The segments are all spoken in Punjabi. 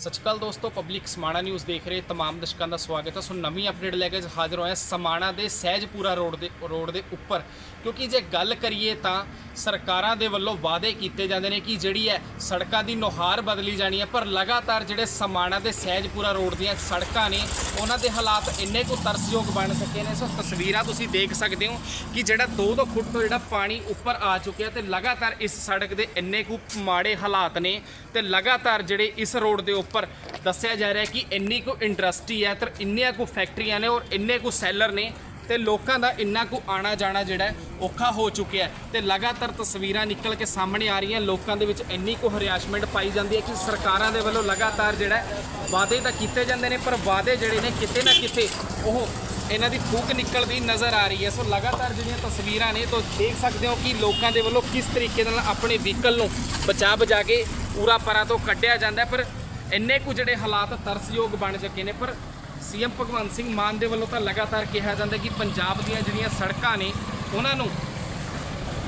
ਸਤਿ ਸ਼੍ਰੀ ਅਕਾਲ ਦੋਸਤੋ, ਪਬਲਿਕ ਸਮਾਣਾ ਨਿਊਜ਼ ਦੇਖ ਰਹੇ ਤਮਾਮ ਦਰਸ਼ਕਾਂ ਦਾ ਸਵਾਗਤ ਹੈ। ਸੋ ਨਵੀਂ ਅਪਡੇਟ ਲੈ ਕੇ ਹਾਜ਼ਰ ਹੋਏ ਹਾਂ ਸਮਾਣਾ ਦੇ ਸਹਿਜਪੂਰਾ ਰੋਡ ਦੇ ਰੋਡ ਦੇ ਉੱਪਰ। ਕਿਉਂਕਿ ਜੇ ਗੱਲ ਕਰੀਏ ਤਾਂ ਸਰਕਾਰਾਂ ਦੇ ਵੱਲੋਂ ਵਾਅਦੇ ਕੀਤੇ ਜਾਂਦੇ ਨੇ ਕਿ ਜਿਹੜੀ ਹੈ ਸੜਕਾਂ ਦੀ ਨੁਹਾਰ ਬਦਲੀ ਜਾਣੀ ਹੈ, ਪਰ ਲਗਾਤਾਰ ਜਿਹੜੇ ਸਮਾਣਾ ਦੇ ਸਹਿਜਪੂਰਾ ਰੋਡ ਦੀਆਂ ਸੜਕਾਂ ਨੇ, ਉਹਨਾਂ ਦੇ ਹਾਲਾਤ ਇੰਨੇ ਕੁ ਤਰਸਯੋਗ ਬਣ ਸਕੇ ਨੇ। ਸੋ ਤਸਵੀਰਾਂ ਤੁਸੀਂ ਦੇਖ ਸਕਦੇ ਹੋ ਕਿ ਜਿਹੜਾ 2-2 ਫੁੱਟ ਤੋਂ ਜਿਹੜਾ ਪਾਣੀ ਉੱਪਰ ਆ ਚੁੱਕਿਆ ਤੇ ਲਗਾਤਾਰ ਇਸ ਸੜਕ ਦੇ ਇੰਨੇ ਕੁ ਮਾੜੇ ਹਾਲਾਤ ਨੇ ਤੇ ਲਗਾਤਾਰ ਜਿਹੜੇ ਇਸ ਰੋਡ ਦੇ ਉੱਪਰ ਦੱਸਿਆ ਜਾ ਰਿਹਾ ਕਿ ਇੰਨੀ ਕੁ ਇੰਡਸਟਰੀ ਹੈ ਤੇ ਇੰਨੀਆਂ ਕੁ ਫੈਕਟਰੀਆਂ ਨੇ ਔਰ ਇੰਨੇ ਕੁ ਸੈਲਰ ਨੇ ਤੇ ਲੋਕਾਂ ਦਾ ਇੰਨਾ ਕੁ ਆਣਾ ਜਾਣਾ ਜਿਹੜਾ ਔਖਾ ਹੋ ਚੁੱਕਿਆ ਹੈ ਤੇ ਲਗਾਤਾਰ ਤਸਵੀਰਾਂ ਨਿਕਲ ਕੇ ਸਾਹਮਣੇ ਆ ਰਹੀਆਂ ਲੋਕਾਂ ਦੇ ਵਿੱਚ ਇੰਨੀ ਕੁ ਹਰਿਆਸ਼ਮੈਂਟ ਪਾਈ ਜਾਂਦੀ ਹੈ ਕਿ ਸਰਕਾਰਾਂ ਦੇ ਵੱਲੋਂ ਲਗਾਤਾਰ ਜਿਹੜਾ ਵਾਅਦੇ ਤਾਂ ਕੀਤੇ ਜਾਂਦੇ ਨੇ, ਪਰ ਵਾਅਦੇ ਜਿਹੜੇ ਨੇ ਕਿਤੇ ਨਾ ਕਿਤੇ ਉਹ ਇਹਨਾਂ ਦੀ ਫੂਕ ਨਿਕਲਦੀ ਨਜ਼ਰ ਆ ਰਹੀ ਹੈ। ਸੋ ਲਗਾਤਾਰ ਜਿਹੜੀਆਂ ਤਸਵੀਰਾਂ ਨੇ ਤੋਂ ਦੇਖ ਸਕਦੇ ਹੋ ਕਿ ਲੋਕਾਂ ਦੇ ਵੱਲੋਂ ਕਿਸ ਤਰੀਕੇ ਨਾਲ ਆਪਣੇ ਵਹੀਕਲ ਨੂੰ ਬਚਾ ਬਚਾ ਕੇ ਪੂਰਾ ਪਰਾਂ ਤੋਂ ਕੱਢਿਆ ਜਾਂਦਾ ਪਰ ਇੰਨੇ ਕੁ ਜਿਹੜੇ ਹਾਲਾਤ ਤਰਸਯੋਗ ਬਣ ਚੁੱਕੇ ਨੇ, ਪਰ ਸੀਐਮ ਭਗਵੰਤ ਸਿੰਘ ਮਾਨ ਦੇ ਵੱਲੋਂ ਤਾਂ ਲਗਾਤਾਰ ਕਿਹਾ ਜਾਂਦਾ ਕਿ ਪੰਜਾਬ ਦੀਆਂ ਜਿਹੜੀਆਂ ਸੜਕਾਂ ਨੇ, ਉਹਨਾਂ ਨੂੰ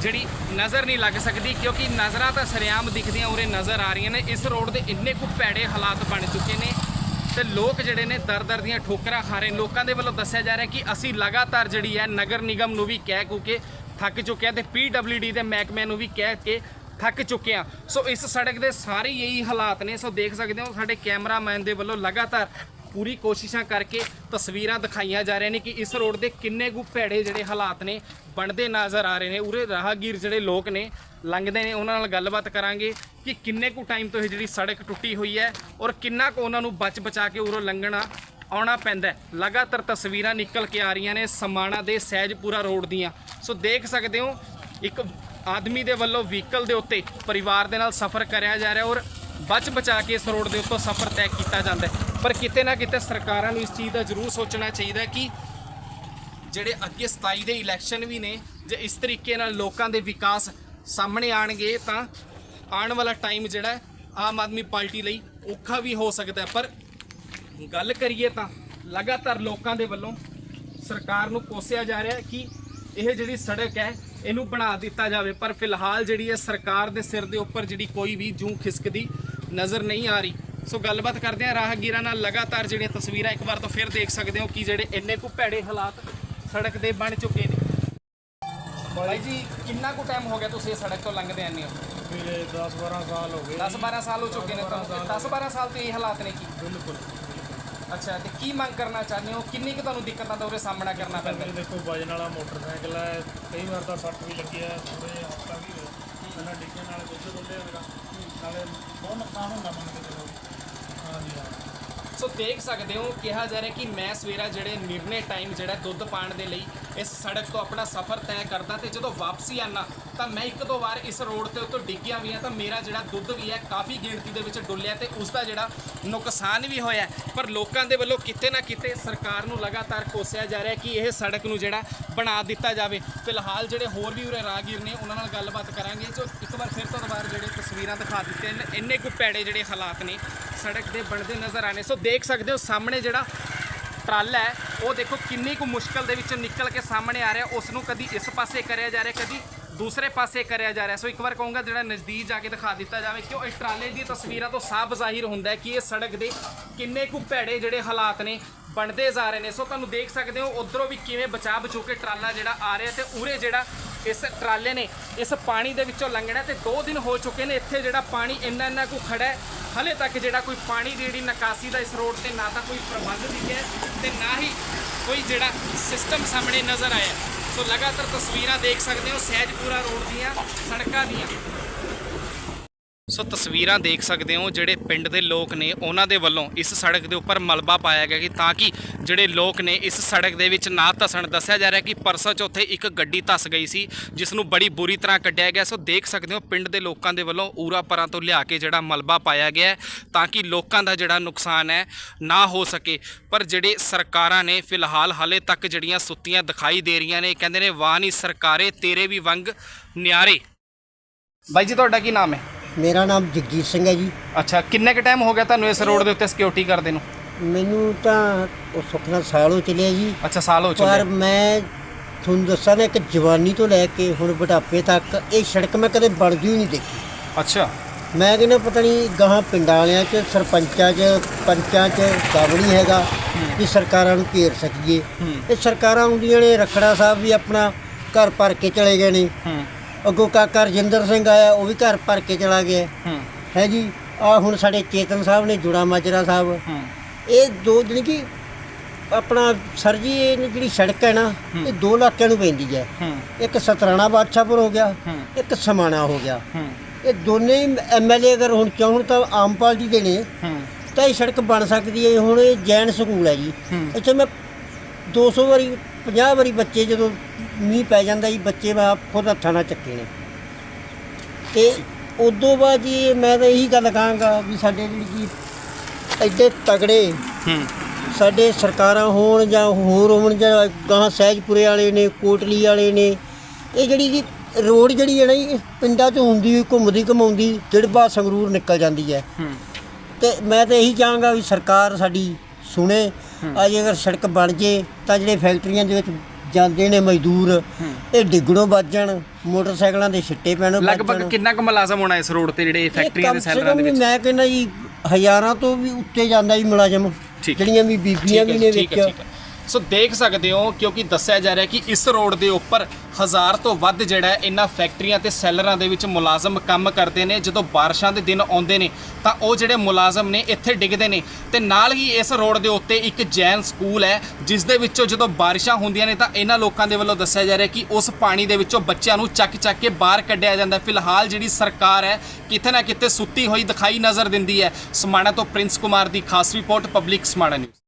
ਜਿਹੜੀ ਨਜ਼ਰ ਨਹੀਂ ਲੱਗ ਸਕਦੀ, ਕਿਉਂਕਿ ਨਜ਼ਰਾਂ ਤਾਂ ਸ਼ਰੇਆਮ ਦਿਖਦੀਆਂ ਉਰੇ ਨਜ਼ਰ ਆ ਰਹੀਆਂ ਨੇ। ਇਸ ਰੋਡ ਦੇ ਇੰਨੇ ਕੁ ਭੈੜੇ ਹਾਲਾਤ ਬਣ ਚੁੱਕੇ ਨੇ ਤੇ ਲੋਕ ਜਿਹੜੇ ਨੇ ਦਰ ਦਰ ਦੀਆਂ ਠੋਕਰਾਂ ਖਾ ਰਹੇ ਲੋਕਾਂ ਦੇ ਵੱਲੋਂ ਦੱਸਿਆ ਜਾ ਰਿਹਾ ਕਿ ਅਸੀਂ ਲਗਾਤਾਰ ਜਿਹੜੀ ਹੈ ਨਗਰ ਨਿਗਮ ਨੂੰ ਵੀ ਕਹਿ ਕੂ ਕੇ ਥੱਕ ਚੁੱਕੇ ਹਾਂ ਤੇ ਪੀਡਬਲਯੂਡੀ ਦੇ ਮਹਿਕਮੇ ਨੂੰ ਵੀ ਕਹਿ ਕੇ ਥੱਕ ਚੁੱਕੇ ਹਾਂ। ਸੋ ਇਸ ਸੜਕ ਦੇ ਸਾਰੇ ਇਹੀ ਹਾਲਾਤ ਨੇ। ਸੋ ਦੇਖ ਸਕਦੇ ਹੋ, ਸਾਡੇ ਕੈਮਰਾਮੈਨ ਦੇ ਵੱਲੋਂ ਲਗਾਤਾਰ ਪੂਰੀ ਕੋਸ਼ਿਸ਼ਾਂ ਕਰਕੇ ਤਸਵੀਰਾਂ ਦਿਖਾਈਆਂ ਜਾ ਰਹੀਆਂ ਨੇ ਕਿ ਇਸ ਰੋਡ ਦੇ ਕਿੰਨੇ ਕੁ ਭੈੜੇ ਜਿਹੜੇ ਹਾਲਾਤ ਨੇ, ਬਣਦੇ ਨਜ਼ਰ ਆ ਰਹੇ ਨੇ। ਉਰੇ ਰਾਹਗੀਰ ਜਿਹੜੇ ਲੋਕ ਨੇ, ਲੰਘਦੇ ਨੇ। ਉਹਨਾਂ ਨਾਲ ਗੱਲਬਾਤ ਕਰਾਂਗੇ ਕਿ ਕਿੰਨੇ ਕੁ ਟਾਈਮ ਤੋਂ ਇਹ ਜਿਹੜੀ ਸੜਕ ਟੁੱਟੀ ਹੋਈ ਹੈ ਔਰ ਕਿੰਨਾ ਕੁ ਉਹਨਾਂ ਨੂੰ ਬਚ ਬਚਾ ਕੇ ਉਰੋਂ ਲੰਘਣਾ ਆਉਣਾ ਪੈਂਦਾ ਲਗਾਤਾਰ ਤਸਵੀਰਾਂ ਨਿਕਲ ਕੇ ਆ ਰਹੀਆਂ ਨੇ ਸਮਾਣਾ ਦੇ ਸਹਿਜਪੁਰਾ ਰੋਡ ਦੀਆਂ। ਸੋ ਦੇਖ ਸਕਦੇ ਹੋ, ਇੱਕ ਆਦਮੀ ਦੇ ਵੱਲੋਂ ਵਹੀਕਲ ਦੇ ਉੱਤੇ ਪਰਿਵਾਰ ਦੇ ਨਾਲ ਸਫ਼ਰ ਕਰਿਆ ਜਾ ਰਿਹਾ ਔਰ ਬਚ ਬਚਾ ਕੇ ਇਸ ਰੋਡ ਦੇ ਉੱਤੋਂ ਸਫ਼ਰ ਤੈਅ ਕੀਤਾ ਜਾਂਦਾ ਪਰ ਕਿਤੇ ਨਾ ਕਿਤੇ ਸਰਕਾਰਾਂ ਨੂੰ ਇਸ ਚੀਜ਼ ਦਾ ਜ਼ਰੂਰ ਸੋਚਣਾ ਚਾਹੀਦਾ ਕਿ ਜਿਹੜੇ ਅੱਗੇ 27 ਦੇ ਇਲੈਕਸ਼ਨ ਵੀ ਨੇ, ਜੇ ਇਸ ਤਰੀਕੇ ਨਾਲ ਲੋਕਾਂ ਦੇ ਵਿਕਾਸ ਸਾਹਮਣੇ ਆਣਗੇ ਤਾਂ ਆਉਣ ਵਾਲਾ ਟਾਈਮ ਜਿਹੜਾ ਆਮ ਆਦਮੀ ਪਾਰਟੀ ਲਈ ਔਖਾ ਵੀ ਹੋ ਸਕਦਾ ਪਰ ਗੱਲ ਕਰੀਏ ਤਾਂ ਲਗਾਤਾਰ ਲੋਕਾਂ ਦੇ ਵੱਲੋਂ ਸਰਕਾਰ ਨੂੰ ਕੋਸਿਆ ਜਾ ਰਿਹਾ ਕਿ ਇਹ ਜਿਹੜੀ ਸੜਕ ਹੈ ਇਹਨੂੰ ਬਣਾ ਦਿੱਤਾ ਜਾਵੇ। ਪਰ ਫਿਲਹਾਲ ਜਿਹੜੀ ਹੈ ਸਰਕਾਰ ਦੇ ਸਿਰ ਦੇ ਉੱਪਰ ਜਿਹੜੀ ਕੋਈ ਵੀ ਜੂੰ ਖਿਸਕਦੀ ਨਜ਼ਰ ਨਹੀਂ ਆ ਰਹੀ। ਸੋ ਗੱਲਬਾਤ ਕਰਦੇ ਹਾਂ ਰਾਹਗੀਰਾਂ ਨਾਲ। ਲਗਾਤਾਰ ਜਿਹੜੀਆਂ ਤਸਵੀਰਾਂ ਇੱਕ ਵਾਰ ਤੋਂ ਫਿਰ ਦੇਖ ਸਕਦੇ ਹੋ ਕਿ ਜਿਹੜੇ ਇੰਨੇ ਕੁ ਭੈੜੇ ਹਾਲਾਤ ਸੜਕ ਦੇ ਬਣ ਚੁੱਕੇ ਨੇ। ਬਾਈ ਜੀ ਕਿੰਨਾ ਕੁ ਟਾਈਮ ਹੋ ਗਿਆ ਤੁਸੀਂ ਇਹ ਸੜਕ ਤੋਂ ਲੰਘਦੇ ਆਨੇ ਹੋ? ਮੇਰੇ 10 12 ਸਾਲ ਹੋ ਗਏ। 10 12 ਸਾਲ ਹੋ ਚੁੱਕੇ ਨੇ ਤੁਹਾਨੂੰ। 10 12 ਸਾਲ ਤੋਂ ਇਹ ਹਾਲਾਤ ਨੇ ਕੀ? ਬਿਲਕੁਲ। ਅੱਛਾ ਤੇ ਕੀ ਮੰਗ ਕਰਨਾ ਚਾਹੁੰਦੇ ਹੋ? ਕਿੰਨੀ ਕੁ ਤੁਹਾਨੂੰ ਦਿੱਕਤਾਂ ਦਾ ਉਰੇ ਸਾਹਮਣਾ ਕਰਨਾ ਪੈਂਦਾ ਇਹ ਦੇਖੋ ਵਜਨ ਵਾਲਾ ਮੋਟਰਸਾਈਕਲ ਹੈ ਕਈ ਵਾਰ ਤਾਂ ਸੱਟ ਵੀ ਲੱਗੀ ਹੈ ਥੋੜੇ ਹਫਤਾ ਵੀ ਹੋਇਆ। ਪਹਿਲਾਂ ਡਿੱਗਣ ਨਾਲ ਦੁੱਧ ਡੁੱਲੇ ਹੋਏਗਾ ਨਾਲੇ ਬਹੁਤ ਨੁਕਸਾਨ ਹੁੰਦਾ ਮੰਨ ਕੇ ਚਲੋ। ਹਾਂਜੀ ਹਾਂ। ਸੋ ਦੇਖ ਸਕਦੇ ਹੋ ਕਿਹਾ ਜਾ ਰਿਹਾ ਕਿ ਮੈਂ ਸਵੇਰਾ ਜਿਹੜੇ ਨਿਰਣੇ ਟਾਈਮ ਜਿਹੜਾ ਦੁੱਧ ਪਾਣ ਦੇ ਲਈ ਇਸ ਸੜਕ ਤੋਂ ਆਪਣਾ ਸਫ਼ਰ ਤੈਅ ਕਰਦਾ ਤੇ ਜਦੋਂ ਵਾਪਸੀ ਆਨਾ, ਤਾਂ ਮੈਂ ਇੱਕ ਦੋ ਵਾਰ ਇਸ ਰੋਡ ਤੇ ਉੱਤੋਂ ਡਿੱਗਿਆ ਵੀ ਆ ਤਾਂ ਮੇਰਾ ਜਿਹੜਾ ਦੁੱਧ ਵੀ ਹੈ ਕਾਫੀ ਗਿਣਤੀ ਦੇ ਵਿੱਚ ਡੁੱਲਿਆ ਤੇ ਉਸ ਦਾ ਜਿਹੜਾ ਨੁਕਸਾਨ ਵੀ ਹੋਇਆ। ਪਰ ਲੋਕਾਂ ਦੇ ਵੱਲੋਂ ਕਿਤੇ ਨਾ ਕਿਤੇ ਸਰਕਾਰ ਨੂੰ ਲਗਾਤਾਰ ਕੋਸਿਆ ਜਾ ਰਿਹਾ ਕਿ ਇਹ ਸੜਕ ਨੂੰ ਜਿਹੜਾ ਬਣਾ ਦਿੱਤਾ ਜਾਵੇ। ਫਿਲਹਾਲ ਜਿਹੜੇ ਹੋਰ ਵੀ ਉਰੇ ਰਾਹਗੀਰ ਨੇ, ਉਹਨਾਂ ਨਾਲ ਗੱਲਬਾਤ ਕਰਾਂਗੇ। ਜੋ ਇੱਕ ਵਾਰ ਫਿਰ ਤੋਂ ਦੁਬਾਰਾ ਜਿਹੜੇ ਤਸਵੀਰਾਂ ਦਿਖਾ ਦਿੱਤੀਆਂ ਨੇ, ਇੰਨੇ ਕੁ ਭੈੜੇ ਜਿਹੜੇ ਹਾਲਾਤ ਨੇ, ਸੜਕ ਦੇ ਬਣਦੇ ਨਜ਼ਰ ਆਨੇ ਸੋ ਦੇਖ ਸਕਦੇ ਹੋ ਸਾਹਮਣੇ ਜਿਹੜਾ ਟਰਾਲਾ ਹੈ ਉਹ ਦੇਖੋ ਕਿੰਨੀ ਕੁ ਮੁਸ਼ਕਲ ਦੇ ਵਿੱਚੋਂ ਨਿਕਲ ਕੇ ਸਾਹਮਣੇ ਆ ਰਿਹਾ। ਉਸ ਨੂੰ ਕਦੀ ਇਸ ਪਾਸੇ ਕਰਿਆ ਜਾ ਰਿਹਾ, ਕਦੀ ਦੂਸਰੇ ਪਾਸੇ ਕਰਿਆ ਜਾ ਰਿਹਾ। ਸੋ ਇੱਕ ਵਾਰ ਕਹੂੰਗਾ, ਜਿਹੜਾ ਨਜ਼ਦੀਕ ਜਾ ਕੇ ਦਿਖਾ ਦਿੱਤਾ ਜਾਵੇ ਕਿਉਂ ਇਹ ਟਰਾਲੇ ਦੀ ਤਸਵੀਰਾਂ ਤੋਂ ਸਾਫ਼ ਜ਼ਾਹਿਰ ਹੁੰਦਾ ਹੈ ਕਿ ਇਹ ਸੜਕ ਦੇ ਕਿੰਨੇ ਕੁ ਭੈੜੇ ਜਿਹੜੇ ਹਾਲਾਤ ਨੇ, ਬਣਦੇ ਜਾ ਰਹੇ ਨੇ। ਸੋ ਤੁਹਾਨੂੰ ਦੇਖ ਸਕਦੇ ਹੋ, ਉਧਰੋਂ ਵੀ ਕਿਵੇਂ ਬਚਾ ਬਚੂ ਕੇ ਟਰਾਲਾ ਜਿਹੜਾ ਆ ਰਿਹਾ ਤੇ ਉਰੇ ਜਿਹੜਾ ਇਸ ਟਰਾਲੇ ਨੇ ਇਸ ਪਾਣੀ ਦੇ ਵਿੱਚੋਂ ਲੰਘਣਾ ਤੇ 2 ਦਿਨ ਹੋ ਚੁੱਕੇ ਨੇ ਇੱਥੇ ਜਿਹੜਾ ਪਾਣੀ ਇੰਨਾ ਇੰਨਾ ਕੁ ਖੜਾ ਹੈ। ਹਲੇ ਤੱਕ ਜਿਹੜਾ ਕੋਈ ਪਾਣੀ ਦੀ ਜਿਹੜੀ ਨਿਕਾਸੀ ਦਾ ਇਸ ਰੋਡ ਤੇ ਨਾ ਤਾਂ ਕੋਈ ਪ੍ਰਬੰਧ ਦਿਖਿਆ ਹੈ ਤੇ ਨਾ ਹੀ ਕੋਈ ਜਿਹੜਾ ਸਿਸਟਮ ਸਾਹਮਣੇ ਨਜ਼ਰ ਆਇਆ ਸੋ ਲਗਾਤਾਰ ਤਸਵੀਰਾਂ ਦੇਖ ਸਕਦੇ ਹੋ ਸਹਿਜਪੁਰਾ ਰੋਡ ਦੀਆਂ, ਸੜਕਾਂ ਦੀਆਂ। ਸੋ ਤਸਵੀਰਾਂ ਦੇਖ ਸਕਦੇ ਹੋ ਜਿਹੜੇ ਪਿੰਡ ਦੇ ਲੋਕ ਨੇ ਉਹਨਾਂ ਦੇ ਵੱਲੋਂ ਇਸ ਸੜਕ ਦੇ ਉੱਪਰ ਮਲਬਾ ਪਾਇਆ ਗਿਆ ਕਿ ਤਾਂ ਕਿ ਜਿਹੜੇ ਲੋਕ ਨੇ ਇਸ ਸੜਕ ਦੇ ਵਿੱਚ ਨਾ ਧਸਣ। ਦੱਸਿਆ ਜਾ ਰਿਹਾ ਕਿ ਪਰਸੋਂ ਚ ਉੱਥੇ ਇੱਕ ਗੱਡੀ ਧਸ ਗਈ ਸੀ, ਜਿਸ ਨੂੰ ਬੜੀ ਬੁਰੀ ਤਰ੍ਹਾਂ ਕੱਢਿਆ ਗਿਆ। ਸੋ ਦੇਖ ਸਕਦੇ ਹੋ ਪਿੰਡ ਦੇ ਲੋਕਾਂ ਦੇ ਵੱਲੋਂ ਊਰਾ ਪਰਾਂ ਤੋਂ ਲਿਆ ਕੇ ਜਿਹੜਾ ਮਲਬਾ ਪਾਇਆ ਗਿਆ ਤਾਂ ਕਿ ਲੋਕਾਂ ਦਾ ਜਿਹੜਾ ਨੁਕਸਾਨ ਹੈ ਨਾ ਹੋ ਸਕੇ। ਪਰ ਜਿਹੜੇ ਸਰਕਾਰਾਂ ਨੇ ਫਿਲਹਾਲ ਹਾਲੇ ਤੱਕ ਜਿਹੜੀਆਂ ਸੁੱਤੀਆਂ ਦਿਖਾਈ ਦੇ ਰਹੀਆਂ ਨੇ, ਕਹਿੰਦੇ ਨੇ, ਵਾਹ ਨਹੀਂ ਸਰਕਾਰੇ ਤੇਰੇ ਵੀ ਵੰਗ ਨਿਆਰੇ। ਬਾਈ ਜੀ, ਤੁਹਾਡਾ ਕੀ ਨਾਮ ਹੈ? ਮੇਰਾ ਨਾਮ ਜਗਜੀਤ ਸਿੰਘ ਹੈ ਜੀ। ਅੱਛਾ ਕਿੰਨੇ ਕ ਟਾਈਮ ਹੋ ਗਿਆ ਤੁਹਾਨੂੰ ਇਸ ਰੋਡ ਦੇ ਉੱਤੇ ਸਿਕਿਉਰਿਟੀ ਕਰਦੇ ਨੂੰ? ਮੈਨੂੰ ਤਾਂ ਉਹ ਸੁਖਨਾ ਸਾਲ ਹੋ ਚੱਲਿਆ ਜੀ। ਅੱਛਾ ਸਾਲ ਹੋ ਪਰ ਚੁੱਕੇ ਮੈਂ ਤੁਹਾਨੂੰ ਦੱਸਾਂ ਨਾ ਕਿ ਜਵਾਨੀ ਤੋਂ ਲੈ ਕੇ ਹੁਣ ਬੁਢਾਪੇ ਤੱਕ ਇਹ ਸੜਕ ਮੈਂ ਕਦੇ ਬਣਦੀ ਹੀ ਨਹੀਂ ਦੇਖੀ। ਅੱਛਾ। ਮੈਂ ਕਹਿੰਦਾ ਪਤਾ ਨਹੀਂ ਗਾਹਾਂ ਪਿੰਡਾਂ ਵਾਲਿਆਂ 'ਚ ਸਰਪੰਚਾਂ 'ਚ ਪੰਚਾਂ 'ਚ ਨਹੀਂ ਹੈਗਾ ਕਿ ਸਰਕਾਰਾਂ ਨੂੰ ਘੇਰ ਸਕੀਏ। ਹੂੰ। ਇਹ ਸਰਕਾਰਾਂ ਆਉਂਦੀਆਂ ਨੇ ਰਖੜਾ ਸਾਹਿਬ ਵੀ ਆਪਣਾ ਘਰ ਭਰ ਕੇ ਚਲੇ ਗਏ ਨੇ। ਹੂੰ। ਅੱਗੋਂ ਕਾਕਾ ਰਜਿੰਦਰ ਸਿੰਘ ਆਇਆ ਉਹ ਵੀ ਘਰ ਭਰ ਕੇ ਚਲਾ ਗਿਆ। ਹੂੰ। ਹੈ ਜੀ ਆ ਹੁਣ ਸਾਡੇ ਚੇਤਨ ਸਾਹਿਬ ਨੇ ਜੁੜਾ ਮਾਜਰਾ ਸਾਹਿਬ। ਹੂੰ। ਇਹ ਦੋ ਜਿਹੜੀ ਕਿ ਆਪਣਾ ਸਰ ਜੀ ਇਹ ਜਿਹੜੀ ਸੜਕ ਹੈ ਨਾ ਇਹ ਦੋ ਇਲਾਕਿਆਂ ਨੂੰ ਪੈਂਦੀ ਹੈ। ਇੱਕ ਸਤਰਾਣਾ ਬਾਦਸ਼ਾਹਪੁਰ ਹੋ ਗਿਆ। ਇੱਕ ਸਮਾਣਾ ਹੋ ਗਿਆ। ਇਹ ਦੋਨੇ ਐਮਐਲਏ ਅਗਰ ਹੁਣ ਚਾਹਣ ਤਾਂ ਆਮ ਪਾਰਟੀ ਦੇ ਨੇ। ਤਾਂ ਇਹ ਸੜਕ ਬਣ ਸਕਦੀ ਹੈ ਹੁਣ ਇਹ ਜੈਨ ਸਕੂਲ ਹੈ ਜੀ। ਇੱਥੇ ਮੈਂ 200 ਵਾਰੀ 50 ਵਾਰੀ ਬੱਚੇ ਜਦੋਂ ਮੀਂਹ ਪੈ ਜਾਂਦਾ ਜੀ ਬੱਚੇ ਮੈਂ ਆਪ ਖੁਦ ਹੱਥਾਂ ਨਾਲ ਚੱਕੇ ਨੇ। ਤੇ ਉਦੋਂ ਬਾਅਦ ਜੀ ਮੈਂ ਤਾਂ ਇਹੀ ਗੱਲ ਕਹਾਂਗਾ ਵੀ ਸਾਡੇ ਜਿਹੜੀ ਕਿ ਐਡੇ ਤਗੜੇ ਹੂੰ। ਸਾਡੇ ਸਰਕਾਰਾਂ ਹੋਣ ਜਾਂ ਹੋਰ ਹੋਣ ਜਾਂ ਗਾਂ ਸਹਿਜਪੁਰੇ ਵਾਲੇ ਨੇ ਕੋਟਲੀ ਵਾਲੇ ਨੇ ਇਹ ਜਿਹੜੀ ਜੀ ਰੋਡ ਜਿਹੜੀ ਹੈ ਨਾ ਜੀ, ਇਹ ਪਿੰਡਾਂ 'ਚ ਹੁੰਦੀ ਹੋਈ ਘੁੰਮਦੀ ਘਮਾਉਂਦੀ ਦਿੜਬਾ ਸੰਗਰੂਰ ਨਿਕਲ ਜਾਂਦੀ ਹੈ। ਹੂੰ। ਤੇ ਮੈਂ ਤਾਂ ਇਹੀ ਚਾਹਾਂਗਾ ਵੀ ਸਰਕਾਰ ਸਾਡੀ ਸੁਣੇ ਅੱਜ ਅਗਰ ਸੜਕ ਬਣ ਜੇ ਤਾਂ ਜਿਹੜੇ ਫੈਕਟਰੀਆਂ ਦੇ ਵਿੱਚ ਜਾਂਦੇ ਨੇ ਮਜ਼ਦੂਰ ਇਹ ਡਿੱਗਣੋਂ ਬਚ ਜਾਣ ਮੋਟਰਸਾਈਕਲਾਂ ਦੇ ਛਿੱਟੇ ਪੈਣੋਂ ਬਚ ਲਗਭਗ ਜਾਣ ਕਿੰਨਾ ਕੁ ਮੁਲਾਜ਼ਮ ਹੋਣਾ ਇਸ ਰੋਡ ਤੇ ਜਿਹੜੇ ਇਹ ਫੈਕਟਰੀਆਂ ਦੇ ਸੈਲਰਾਂ ਦੇ ਵਿੱਚ ਮੈਂ ਕਹਿੰਦਾ ਜੀ ਹਜ਼ਾਰਾਂ ਤੋਂ ਵੀ ਉੱਤੇ ਜਾਂਦਾ ਜੀ ਮੁਲਾਜ਼ਮ ਠੀਕ ਹੈ। ਜਿਹੜੀਆਂ ਵੀ ਬੀਬੀਆਂ ਵੀ ਨੇ ਹੈ, ਠੀਕ ਹੈ, ਵਿੱਚ ਠੀਕ ਹੈ। ਸੋ ਦੇਖ ਸਕਦੇ ਹੋ, ਕਿਉਂਕਿ ਦੱਸਿਆ ਜਾ ਰਿਹਾ ਕਿ ਇਸ ਰੋਡ ਦੇ ਉੱਪਰ ਹਜ਼ਾਰ ਤੋਂ ਵੱਧ ਜਿਹੜਾ ਇਹਨਾਂ ਫੈਕਟਰੀਆਂ ਤੇ ਸੈਲਰਾਂ ਦੇ ਵਿੱਚ ਮੁਲਾਜ਼ਮ ਕੰਮ ਕਰਦੇ ਨੇ। ਜਦੋਂ ਬਾਰਿਸ਼ਾਂ ਦੇ ਦਿਨ ਆਉਂਦੇ ਨੇ, ਤਾਂ ਉਹ ਜਿਹੜੇ ਮੁਲਾਜ਼ਮ ਨੇ, ਇੱਥੇ ਡਿੱਗਦੇ ਨੇ। ਤੇ ਨਾਲ ਹੀ ਇਸ ਰੋਡ ਦੇ ਉੱਤੇ ਇੱਕ ਜੈਨ ਸਕੂਲ ਹੈ, ਜਿਸ ਦੇ ਵਿੱਚੋਂ ਜਦੋਂ ਬਾਰਿਸ਼ਾਂ ਹੁੰਦੀਆਂ ਨੇ, ਤਾਂ ਇਹਨਾਂ ਲੋਕਾਂ ਦੇ ਵੱਲੋਂ ਦੱਸਿਆ ਜਾ ਰਿਹਾ ਕਿ ਉਸ ਪਾਣੀ ਦੇ ਵਿੱਚੋਂ ਬੱਚਿਆਂ ਨੂੰ ਚੱਕ ਚੱਕ ਕੇ ਬਾਹਰ ਕੱਢਿਆ ਜਾਂਦਾ ਫਿਲਹਾਲ ਜਿਹੜੀ ਸਰਕਾਰ ਹੈ, ਕਿਤੇ ਨਾ ਕਿਤੇ ਸੁੱਤੀ ਹੋਈ ਦਿਖਾਈ ਨਜ਼ਰ ਦਿੰਦੀ ਹੈ। ਸਮਾਣਾ ਤੋਂ ਪ੍ਰਿੰਸ ਕੁਮਾਰ ਦੀ ਖਾਸ ਰਿਪੋਰਟ, ਪਬਲਿਕ ਸਮਾਣਾ ਨਿਊਜ਼।